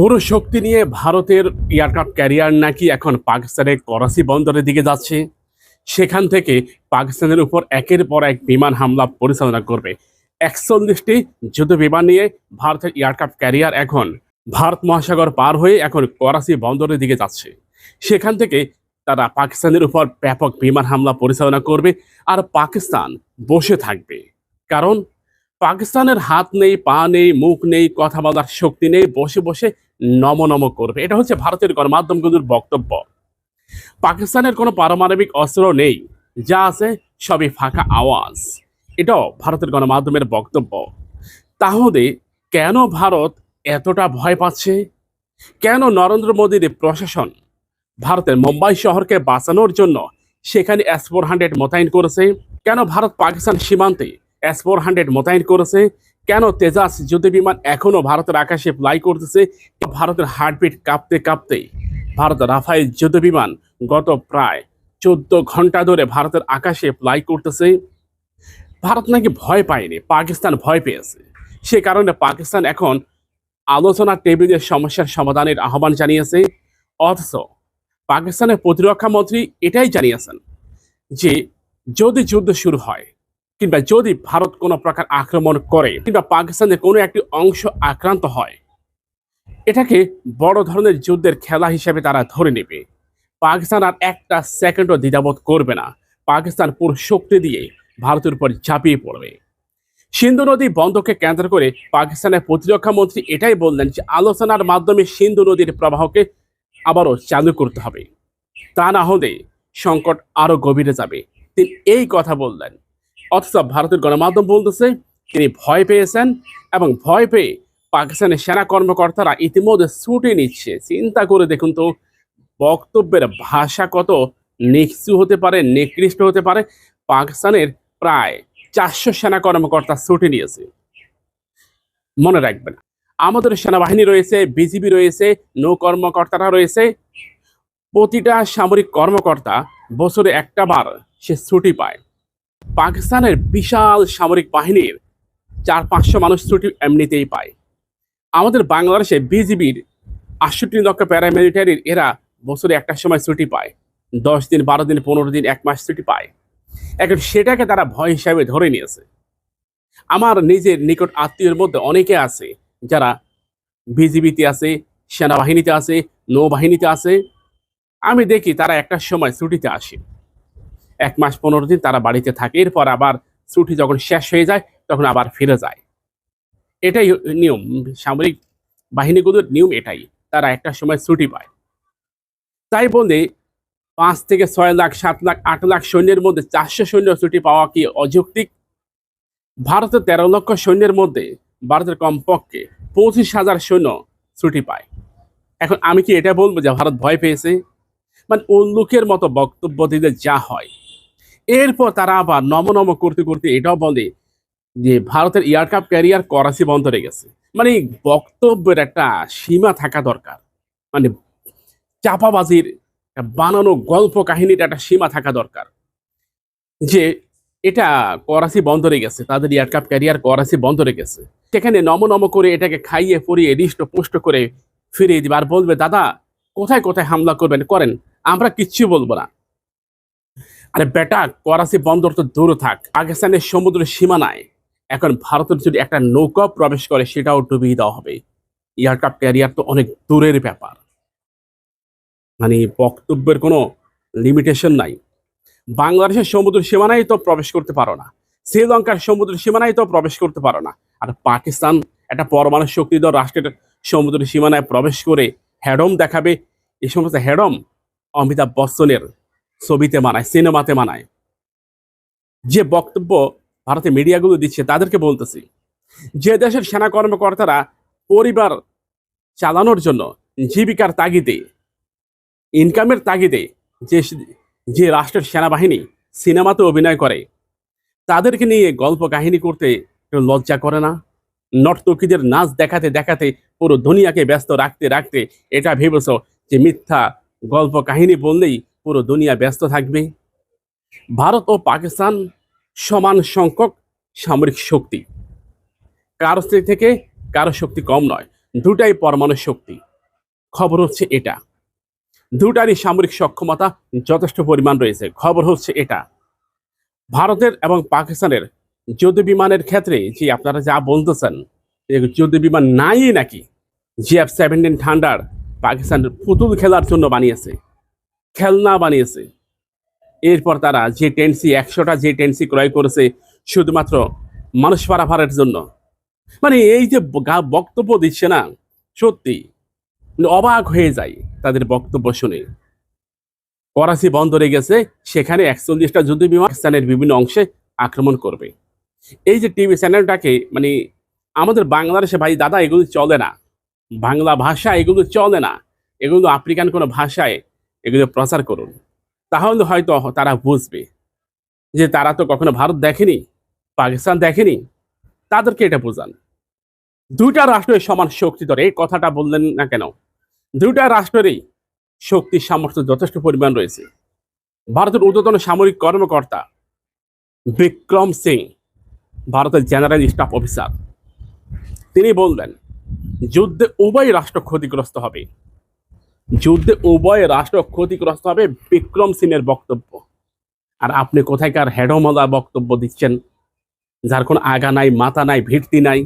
পুরো শক্তি নিয়ে ভারতের এয়ারক্রাফট ক্যারিয়ার নাকি এখন পাকিস্তানের করাচি বন্দরের দিকে যাচ্ছে? সেখান থেকে পাকিস্তানের উপর একের পর এক বিমান হামলা পরিচালনা করবে। একচল্লিশটি যুদ্ধ বিমান নিয়ে ভারতের এয়ারক্রাফট ক্যারিয়ার এখন ভারত মহাসাগর পার হয়ে এখন করাচি বন্দরের দিকে যাচ্ছে। সেখান থেকে তারা পাকিস্তানের উপর ব্যাপক বিমান হামলা পরিচালনা করবে আর পাকিস্তান বসে থাকবে। কারণ পাকিস্তানের হাত নেই, পা নেই, মুখ নেই, কথা বলার শক্তি নেই, বসে বসে নম নম করবে। এটা হচ্ছে ভারতের গণমাধ্যমগুলোর বক্তব্য। পাকিস্তানের কোনো পারমাণবিক অস্ত্র নেই, যা আছে সবই ফাঁকা আওয়াজ। এটাও ভারতের গণমাধ্যমের বক্তব্য। তাহলে কেন ভারত এতটা ভয় পাচ্ছে? কেন নরেন্দ্র মোদীর প্রশাসন ভারতের মুম্বাই শহরকে বাঁচানোর জন্য সেখানে এস ফোর হান্ড্রেড মোতায়েন করেছে? কেন ভারত পাকিস্তান সীমান্তে এস ফোর হান্ড্রেড মোতায়েন করেছে? কেন তেজাস যুদ্ধ বিমান এখনও ভারতের আকাশে ফ্লাই করতেছে? ভারতের হার্টবিট কাঁপতে কাঁপতে ভারত রাফাইল যুদ্ধ বিমান গত প্রায় চোদ্দ ঘণ্টা ধরে ভারতের আকাশে ফ্লাই করতেছে। ভারত নাকি ভয় পায়নি, পাকিস্তান ভয় পেয়েছে। সে কারণে পাকিস্তান এখন আলোচনা টেবিলের সমস্যার সমাধানের আহ্বান জানিয়েছে। অথচ পাকিস্তানের প্রতিরক্ষা মন্ত্রী এটাই জানিয়েছেন যে, যদি যুদ্ধ শুরু হয় কিংবা যদি ভারত কোনো প্রকার আক্রমণ করে, কিংবা পাকিস্তানের কোনো একটি অংশ আক্রান্ত হয়, এটাকে বড় ধরনের যুদ্ধের খেলা হিসেবে তারা ধরে নেবে। পাকিস্তান আর একটা সেকেন্ডও দ্বিধাবোধ করবে না। পাকিস্তান পুরো শক্তি দিয়ে ভারতের উপর ঝাঁপিয়ে পড়বে। সিন্ধু নদী বন্ধকে কেন্দ্র করে পাকিস্তানের প্রতিরক্ষা মন্ত্রী এটাই বললেন যে, আলোচনার মাধ্যমে সিন্ধু নদীর প্রবাহকে আবারও চালু করতে হবে। তা না হলে সংকট আরও গভীরে যাবে। তিনি এই কথা বললেন। অথচ ভারতের গণমাধ্যম বলতেছে, তিনি ভয় পেয়েছেন এবং ভয় পেয়ে পাকিস্তানের সেনা কর্মকর্তারা ইতিমধ্যে ছুটে নিচ্ছে। চিন্তা করে দেখুন তো, বক্তব্যের ভাষা কত নিচু হতে পারে, নিকৃষ্ট হতে পারে। পাকিস্তানের প্রায় চারশো সেনা কর্মকর্তা ছুটে নিয়েছে। মনে রাখবেন, আমাদের সেনাবাহিনী রয়েছে, বিজিবি রয়েছে, নৌ কর্মকর্তারা রয়েছে। প্রতিটা সামরিক কর্মকর্তা বছরে একটা বার সে ছুটি পায়। পাকিস্তানের বিশাল সামরিক বাহিনীর চার পাঁচশো মানুষ ছুটি এমনিতেই পায়। আমাদের বাংলাদেশে বিজিবির আটষট্টি লক্ষ প্যারামিলিটারির এরা বছরে একটা সময় ছুটি পায়। দশ দিন, বারো দিন, পনেরো দিন, এক মাস ছুটি পায়। এখন সেটাকে তারা ভয় হিসাবে ধরে নিয়েছে। আমার নিজের নিকট আত্মীয়ের মধ্যে অনেকে আছে যারা বিজিবিতে আছে, সেনাবাহিনীতে আছে, নৌবাহিনীতে আছে। আমি দেখি তারা একটা সময় ছুটিতে আসে। এক মাস পনেরো দিন তারা বাড়িতে থাকে। এরপর আবার ছুটি যখন শেষ হয়ে যায়, তখন আবার ফিরে যায়। এটাই নিয়ম, সামরিক বাহিনীগুলোর নিয়ম এটাই, তারা একটা সময় ছুটি পায়। তাই বলে পাঁচ থেকে ছয় লাখ, সাত লাখ, আট লাখ সৈন্যের মধ্যে চারশো সৈন্য ছুটি পাওয়া কি অযৌক্তিক? ভারতের তেরো লক্ষ সৈন্যের মধ্যে ভারতের কমপক্ষে পঁচিশ হাজার সৈন্য ছুটি পায়। এখন আমি কি এটা বলব যে ভারত ভয় পেয়েছে? মানে উল্লুকের মতো বক্তব্য দিলে যা হয়। এরপর তারা আবার নম নম করতে করতে এটাও বলে যে ভারতের এয়ারক্রাফট ক্যারিয়ার করাচি বন্দরে গেছে। মানে বক্তব্যের একটা সীমা থাকা দরকার। মানে চাপাবাজির বানানো গল্প কাহিনীর একটা সীমা থাকা দরকার। যে এটা করাচি বন্দরে গেছে, তাদের এয়ারক্রাফট ক্যারিয়ার করাচি বন্দরে গেছে। সেখানে নম নম করে এটাকে খাইয়ে পরিয়ে হৃষ্ট পুষ্ট করে ফিরিয়ে দিবে। আর বলবে, দাদা, কোথায় কোথায় হামলা করবেন? করেন, আমরা কিচ্ছু বলব না। আরে বেটা, করাচি বন্দর তো দূরে থাক। পাকিস্তানের সমুদ্র সীমানায় এখন ভারতের যদি একটা নৌকা প্রবেশ করে, সেটাও ডুবিয়ে দেওয়া হবে। এয়ারক্রাফট ক্যারিয়ার তো অনেক দূরের ব্যাপার। মানে বক্তব্যের কোনো লিমিটেশন নাই। বাংলাদেশের সমুদ্র সীমানায় তো প্রবেশ করতে পারো না। শ্রীলঙ্কার সমুদ্র সীমানায় তো প্রবেশ করতে পারো না। আর পাকিস্তান একটা পরমাণু শক্তিধর রাষ্ট্রের সমুদ্র সীমানায় প্রবেশ করে হ্যাডম দেখাবে। এই সমস্ত হ্যাডম অমিতাভ বচ্চনের ছবিতে মানায়, সিনেমাতে মানায়। যে বক্তব্য ভারতের মিডিয়াগুলো দিচ্ছে, তাদেরকে বলতেছি, যে দেশের সেনা কর্মকর্তারা পরিবার চালানোর জন্য জীবিকার তাগিদে ইনকামের তাগিদে যে যে রাষ্ট্রের সেনাবাহিনী সিনেমাতে অভিনয় করে, তাদেরকে নিয়ে গল্প কাহিনী করতে লজ্জা করে না? নর্তকীদের নাচ দেখাতে দেখাতে পুরো দুনিয়াকে ব্যস্ত রাখতে রাখতে এটা ভেবেছ যে মিথ্যা গল্প কাহিনী বললেই পুরো দুনিয়া ব্যস্ত থাকবে। ভারত ও পাকিস্তান সমান সংখ্যক সামরিক শক্তি। কারও থেকে কারও শক্তি কম নয়, দুটাই পরমাণু শক্তি। খবর হচ্ছে এটা। দুটারই সামরিক সক্ষমতা যথেষ্ট পরিমাণ রয়েছে। খবর হচ্ছে এটা। ভারতের এবং পাকিস্তানের যুদ্ধ বিমানের ক্ষেত্রে যে আপনারা যা বলতেছেন যুদ্ধ বিমান নাই নাকি? জিএফ সেভেন্টিন ঠান্ডার পাকিস্তানের পুতুল খেলার জন্য বানিয়েছে। খেলনা বানিয়েছে। এরপর তারা যে টেন্সি একশোটা যে টেন্সি ক্রয় করেছে শুধুমাত্র মানুষ পারাভারের জন্য। মানে এই যে বক্তব্য দিচ্ছে না, সত্যি। অবাক হয়ে যায় তাদের বক্তব্য শুনে। করাচি বন্দরে গেছে, সেখানে একচল্লিশটা যুদ্ধ বিমান বিভিন্ন অংশে আক্রমণ করবে। এই যে টিভি চ্যানেলটাকে মানে আমাদের বাংলাদেশে ভাই দাদা, এগুলো চলে না। বাংলা ভাষা এগুলো চলে না। এগুলো আফ্রিকান কোনো ভাষায় এগুলো প্রচার করুন। তাহলে হয়তো তারা বুঝবে যে তারা তো কখনো ভারত দেখেনি, পাকিস্তান দেখেনি। তাদেরকে এটা বোঝান। দুইটা রাষ্ট্রের সমান শক্তিধর এই কথাটা বললেন না কেন? দুইটা রাষ্ট্রেরই শক্তির সামর্থ্য যথেষ্ট পরিমাণ রয়েছে। ভারতের ঊর্ধ্বতন সামরিক কর্মকর্তা বিক্রম সিং, ভারতের জেনারেল স্টাফ অফিসার। তিনি বললেন, যুদ্ধে উভয় রাষ্ট্র ক্ষতিগ্রস্ত হবে। যুদ্ধে উভয় রাষ্ট্র ক্ষতিগ্রস্ত হবে বিক্রম সিংয়ের বক্তব্য। আর আপনি কোথায় কার হেডমলা বক্তব্য দিচ্ছেন? যার কোনো আগা নাই, মাথা নাই, ভিত্তি নাই?